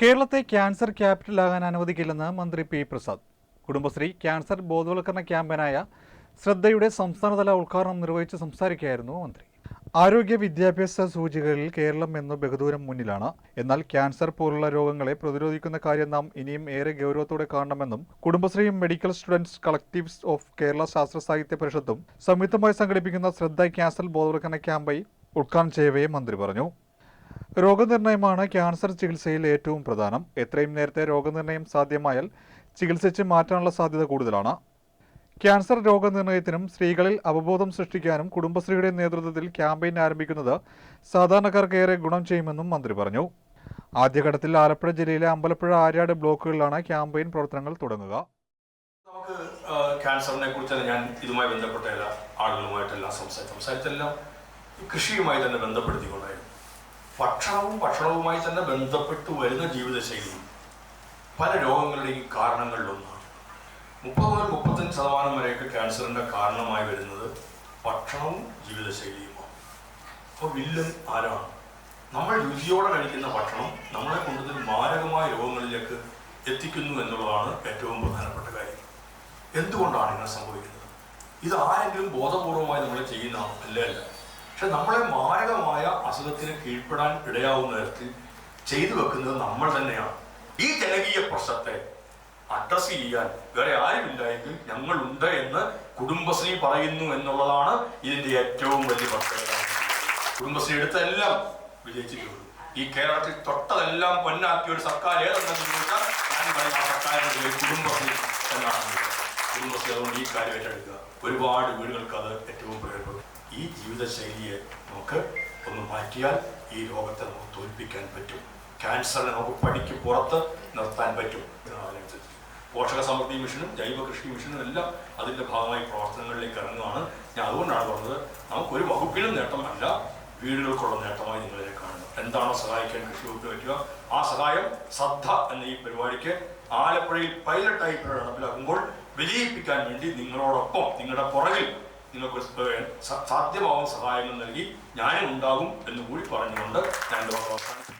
കേരളത്തെ ക്യാൻസർ ക്യാപിറ്റലാകാൻ അനുവദിക്കില്ലെന്ന് മന്ത്രി പി പ്രസാദ്. കുടുംബശ്രീ ക്യാൻസർ ബോധവൽക്കരണ ക്യാമ്പയിനായ ശ്രദ്ധയുടെ സംസ്ഥാനതല ഉദ്ഘാടനം നിർവഹിച്ച് സംസാരിക്കുകയായിരുന്നു മന്ത്രി. ആരോഗ്യ വിദ്യാഭ്യാസ സൂചികകളിൽ കേരളം എന്ന് ബഹുദൂരം മുന്നിലാണ്. എന്നാൽ ക്യാൻസർ പോലുള്ള രോഗങ്ങളെ പ്രതിരോധിക്കുന്ന കാര്യം നാം ഇനിയും ഏറെ ഗൗരവത്തോടെ കാണണമെന്നും കുടുംബശ്രീയും medical students collectives of Kerala Sasthra Sahithya പരിഷത്തും സംയുക്തമായി സംഘടിപ്പിക്കുന്ന ശ്രദ്ധ ക്യാൻസർ ബോധവൽക്കരണ ക്യാമ്പയിൻ ഉദ്ഘാടനം ചെയ്യവേ മന്ത്രി പറഞ്ഞു. രോഗനിർണയമാണ് ക്യാൻസർ ചികിത്സയിൽ ഏറ്റവും പ്രധാനം. എത്രയും നേരത്തെ രോഗനിർണയം സാധ്യമായാൽ ചികിത്സിച്ച് മാറ്റാനുള്ള സാധ്യത കൂടുതലാണ്. ക്യാൻസർ രോഗനിർണയത്തിനും സ്ത്രീകളിൽ അവബോധം സൃഷ്ടിക്കാനും കുടുംബശ്രീയുടെ നേതൃത്വത്തിൽ ക്യാമ്പയിൻ ആരംഭിക്കുന്നത് സാധാരണക്കാർക്ക് ഏറെ ഗുണം ചെയ്യുമെന്നും മന്ത്രി പറഞ്ഞു. ആദ്യഘട്ടത്തിൽ ആലപ്പുഴ ജില്ലയിലെ അമ്പലപ്പുഴ ആര്യാട് ബ്ലോക്കുകളിലാണ് ക്യാമ്പയിൻ പ്രവർത്തനങ്ങൾ തുടങ്ങുക. നമുക്ക് ക്യാൻസറിനെ കുറിച്ച് ഞാൻ ഇതുമായി ബന്ധപ്പെട്ട എല്ലാ ആളുകളുമായിട്ടെല്ലാം സംസാരിച്ചു. സംസാരിച്ചെല്ലാം കൃഷിയുമായി തന്നെ ബന്ധപ്പെടുത്തിക്കൊണ്ടായിരുന്നു. ഭക്ഷണവും ഭക്ഷണവുമായി തന്നെ ബന്ധപ്പെട്ട് വരുന്ന ജീവിതശൈലിയും പല രോഗങ്ങളുടെയും കാരണങ്ങളിലൊന്നാണ്. മുപ്പത് മുതൽ മുപ്പത്തഞ്ച് ശതമാനം വരെയൊക്കെ ക്യാൻസറിന്റെ കാരണമായി വരുന്നത് ഭക്ഷണവും ജീവിതശൈലിയുമാണ്. അപ്പോൾ വില്ലൻ ആരാണ്? നമ്മൾ രുചിയോടെ കഴിക്കുന്ന ഭക്ഷണം നമ്മളെ കൊണ്ടുവന്ന് മാരകമായ രോഗങ്ങളിലേക്ക് എത്തിക്കുന്നു എന്നുള്ളതാണ് ഏറ്റവും പ്രധാനപ്പെട്ട കാര്യം. എന്തുകൊണ്ടാണ് ഇങ്ങനെ സംഭവിക്കുന്നത്? ഇത് ആരെങ്കിലും ബോധപൂർവമായി നമ്മൾ ചെയ്യുന്ന അല്ല? പക്ഷെ നമ്മളെ മാരകമായ അസുഖത്തിന് കീഴ്പ്പെടാൻ ഇടയാവുന്ന തരത്തിൽ ചെയ്തു വെക്കുന്നത് നമ്മൾ തന്നെയാണ്. ഈ ജനകീയ പ്രശ്നത്തെ അഡ്രസ് ചെയ്യാൻ വേറെ ആരുമില്ലായെങ്കിൽ ഞങ്ങളുണ്ട് എന്ന് കുടുംബശ്രീ പറയുന്നു എന്നുള്ളതാണ് ഇതിന്റെ ഏറ്റവും വലിയ പ്രത്യേകത. കുടുംബശ്രീ എടുത്തെല്ലാം വിജയിച്ചിട്ടുള്ളൂ ഈ കേരളത്തിൽ തൊട്ടതെല്ലാം പൊന്നാക്കിയ ഒരു സർക്കാർ ഏതെന്ന് ചോദിച്ചാൽ ഞാൻ പറയുന്ന സർക്കാരിന്റെ കുടുംബശ്രീ എന്നാണ്. കുടുംബശ്രീ അതുകൊണ്ട് ഈ കാര്യം ഏറ്റെടുക്കുക ഒരുപാട് വീടുകൾക്ക് അത് ഏറ്റവും പ്രയോജനപ്പെടും. ഈ ജീവിതശൈലിയെ നമുക്ക് ഒന്ന് മാറ്റിയാൽ ഈ രോഗത്തെ നമുക്ക് തോൽപ്പിക്കാൻ പറ്റും. ക്യാൻസറിനെ നമുക്ക് പടിക്ക് പുറത്ത് നിർത്താൻ പറ്റും പോഷക സമൃദ്ധി മിഷനും ജൈവ കൃഷി മിഷനും എല്ലാം അതിന്റെ ഭാഗമായി പ്രവർത്തനങ്ങളിലേക്ക് ഇറങ്ങുകയാണ്. ഞാൻ അതുകൊണ്ടാണ് പറഞ്ഞത് നമുക്കൊരു വകുപ്പിനും നേട്ടമല്ല വീടുകൾക്കുള്ള നേട്ടമായി നിങ്ങളെ കാണുന്നു എന്താണോ സഹായിക്കാൻ കൃഷി വകുപ്പിന് പറ്റുക? ആ സഹായം ശ്രദ്ധ എന്ന ഈ പരിപാടിക്ക് ആലപ്പുഴയിൽ പൈലറ്റായി നടപ്പിലാക്കുമ്പോൾ വിജയിപ്പിക്കാൻ വേണ്ടി നിങ്ങളോടൊപ്പം നിങ്ങളുടെ പുറകിൽ നിങ്ങൾക്ക് സാധ്യമാവുന്ന സഹായങ്ങൾ നൽകി ഞാനും ഉണ്ടാകും എന്ന് കൂടി പറഞ്ഞുകൊണ്ട് ഞാൻ അവസാനിപ്പിക്കുന്നു.